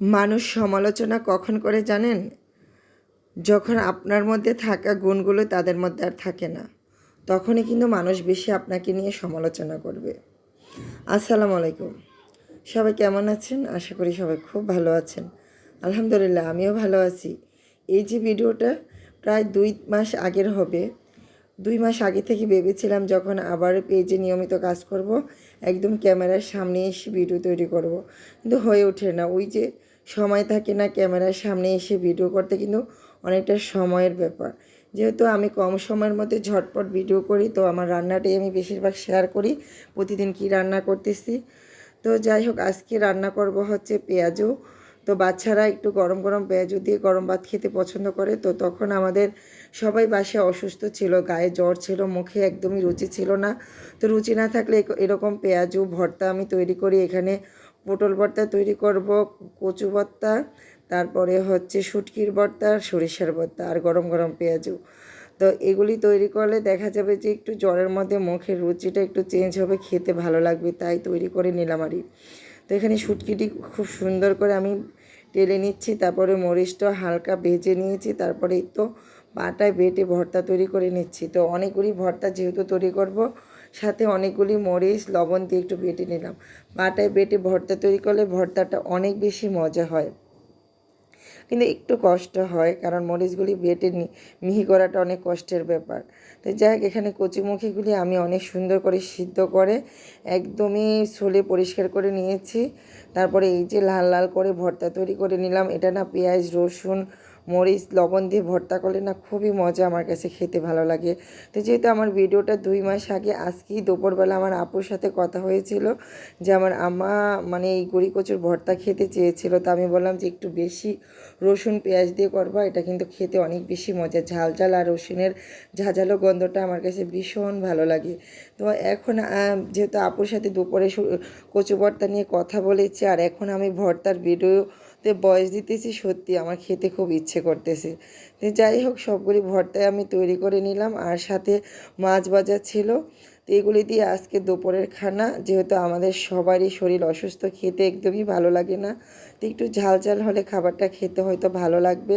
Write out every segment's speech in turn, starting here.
মানুষ সমালোচনা কখন করে জানেন? যখন আপনার মধ্যে থাকা গুণগুলো তাদের মধ্যে আর থাকে না, তখনই কিন্তু মানুষ বেশি আপনাকে নিয়ে সমালোচনা করবে। আসসালামু আলাইকুম। সবাই কেমন আছেন? আশা করি সবাই খুব ভালো আছেন। আলহামদুলিল্লাহ, আমিও ভালো আছি। এই যে ভিডিওটা প্রায় দুই মাস আগের হবে। দুই মাস আগে থেকে ভেবেছিলাম যখন আবার পেজে নিয়মিত কাজ করব, একদম ক্যামেরার সামনে এসে ভিডিও তৈরি করব, কিন্তু হয়ে ওঠে না। ওই যে সময় থাকে না ক্যামেরার সামনে এসে ভিডিও করতে কিন্তু অনেকটা সময়ের ব্যাপার। যেহেতু আমি কম সময়ের মধ্যে ঝটপট ভিডিও করি, তো আমার রান্নাটাই আমি বেশিরভাগ শেয়ার করি, প্রতিদিন কি রান্না করতেছি। তো যাই হোক, আজকে রান্না করব হচ্ছে পেঁয়াজু। তো বাচ্চারা একটু গরম গরম পেঁয়াজু দিয়ে গরম ভাত খেতে পছন্দ করে, তো তখন আমাদের সবাই বাসায় অসুস্থ ছিল, গায়ে জ্বর ছিল, মুখে একদমই রুচি ছিল না। তো রুচি না থাকলে এরকম পেঁয়াজু, ভর্তা আমি তৈরি করি এখানে পটল ভর্তা তৈরি করব, কচু ভর্তা, তারপরে হচ্ছে শুটকির ভর্তা, সরিষার ভর্তা আর গরম গরম পেঁয়াজু। তো এগুলি তৈরি করলে দেখা যাবে যে একটু জ্বরের মধ্যে মুখের রুচিটা একটু চেঞ্জ হবে, খেতে ভালো লাগবে, তাই তৈরি করে নিলাম আরই। তো এখানে শুটকিটি খুব সুন্দর করে আমি টেলে নিচ্ছি, তারপরে মরিচটা হালকা ভেজে নিয়েছি, তারপরে তো পাটায় বেটে ভর্তা তৈরি করে নিচ্ছি। তো অনেকগুলি ভর্তা যেহেতু তৈরি করব সাথে অনেকগুলি মরিচ, লবণ দিয়ে একটু বেটে নিলাম। পাটায় বেটে ভর্তা তৈরি করলে ভর্তাটা অনেক বেশি মজা হয়। কিন্তু একটু কষ্ট হয় কারণ মরিচগুলি বেটে নি- মিহি করাটা অনেক কষ্টের ব্যাপার। তো যাই হোক, এখানে কচিমুখিগুলি আমি অনেক সুন্দর করে সিদ্ধ করে একদমই সোলে পরিষ্কার করে নিয়েছি। তারপরে এই যে লাল লাল করে ভর্তা তৈরি করে নিলাম, এটা না পেঁয়াজ, রসুন মরিচ, লবণ দিয়ে ভর্তা করলে না খুবই মজা আমার কাছে খেতে ভালো লাগে। তো যেহেতু আমার ভিডিওটা দুই মাস আগে, আজকেই দুপুরবেলা আমার আপুর সাথে কথা হয়েছিল যে আমার আম্মা মানে এই গুড়ি কচুর ভর্তা খেতে চেয়েছিল। তো আমি বললাম যে একটু বেশি রসুন, পেঁয়াজ দিয়ে করবা, এটা কিন্তু খেতে অনেক বেশি মজা। ঝাল ঝাল আর রসুনের ঝাঁঝালো গন্ধটা আমার কাছে ভীষণ ভালো লাগে। তো এখন যেহেতু আপুর সাথে দুপুরে কচু ভর্তা নিয়ে কথা বলেছি, আর এখন আমি ভর্তার ভিডিওতে বয়স দিতেছি, সত্যি আমার খেতে খুব ইচ্ছে করতেছে। তো যাই হোক, সবগুলি ভর্তায় আমি তৈরি করে নিলাম, আর সাথে মাছ বাজার ছিল। তো এগুলি দিয়ে আজকে দুপুরের খানা, যেহেতু আমাদের সবারই শরীর অসুস্থ, খেতে একদমই ভালো লাগে না। তো একটু ঝাল ঝাল হলে খাবারটা খেতে হয়তো ভালো লাগবে।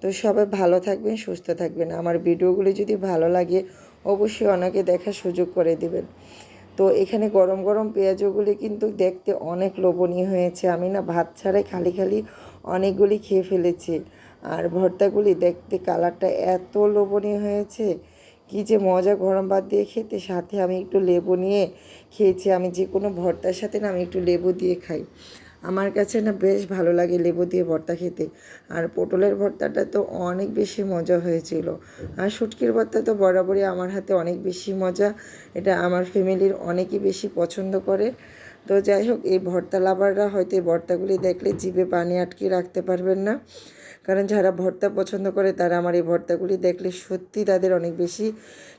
তো সবাই ভালো থাকবেন, সুস্থ থাকবেন। আমার ভিডিওগুলি যদি ভালো লাগে, অবশ্যই অনেকে দেখার সুযোগ করে দেবেন। তো এখানে গরম গরম পেঁয়াজগুলি কিন্তু দেখতে অনেক লোভনীয় হয়েছে। আমি না ভাত ছাড়াই খালি খালি অনেকগুলি খেয়ে ফেলেছি। আর ভর্তাগুলি দেখতে কালারটা এত লোভনীয় হয়েছে কি যে মজা গরম ভাত দিয়ে খেতে। সাথে আমি একটু লেবু নিয়ে খেয়েছি। আমি যে কোনো ভর্তার সাথে না আমি একটু লেবু দিয়ে খাই। আমার কাছে না বেশ ভালো লাগে লেবু দিয়ে ভর্তা খেতে। আর পটলের ভর্তাটা তো অনেক বেশি মজা হয়েছিল। আর শুটকির ভর্তা তো বরাবরই আমার হাতে অনেক বেশি মজা। এটা আমার ফ্যামিলির অনেকই বেশি পছন্দ করে। তো যাই হোক, এই ভর্তা লাভাররা হয়তো এই ভর্তাগুলি দেখলে জিভে পানি আটকে রাখতে পারবেন না। কারণ যারা ভর্তা পছন্দ করে, তারা আমার এই ভর্তাগুলি দেখলে সত্যি তাদের অনেক বেশি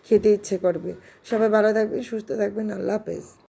খেতে ইচ্ছে করবে। সবাই ভালো থাকবেন, সুস্থ থাকবেন। আল্লাহ হাফেজ।